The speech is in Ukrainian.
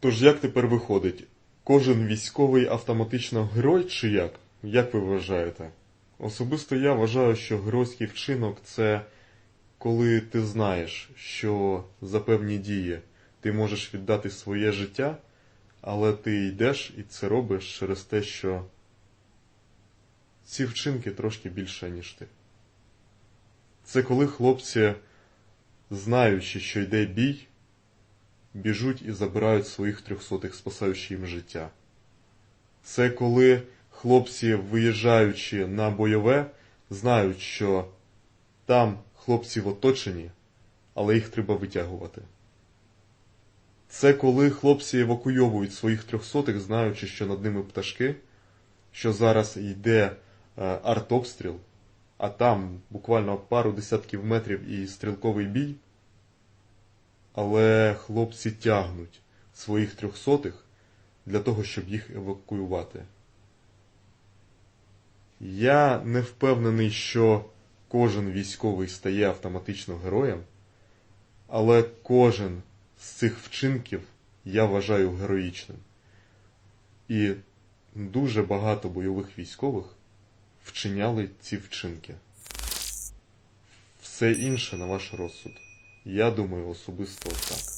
Тож як тепер виходить? Кожен військовий автоматично герой чи як? Як ви вважаєте? Особисто я вважаю, що геройський вчинок це коли ти знаєш, що за певні дії ти можеш віддати своє життя, але ти йдеш і це робиш через те, що ці вчинки трошки більше, ніж ти. Це коли хлопці, знаючи, що йде бій, біжуть і забирають своїх трьохсотих, спасаючи їм життя. Це коли хлопці, виїжджаючи на бойове, знають, що там хлопці в оточенні, але їх треба витягувати. Це коли хлопці евакуйовують своїх трьохсотих, знаючи, що над ними пташки, що зараз йде е, артобстріл, а там буквально пару десятків метрів і стрілковий бій. Але хлопці тягнуть своїх трьохсотих для того, щоб їх евакуювати. Я не впевнений, що кожен військовий стає автоматично героєм, але кожен з цих вчинків я вважаю героїчним. І дуже багато бойових військових вчиняли ці вчинки. Все інше на ваш розсуд. Я думаю особисто так.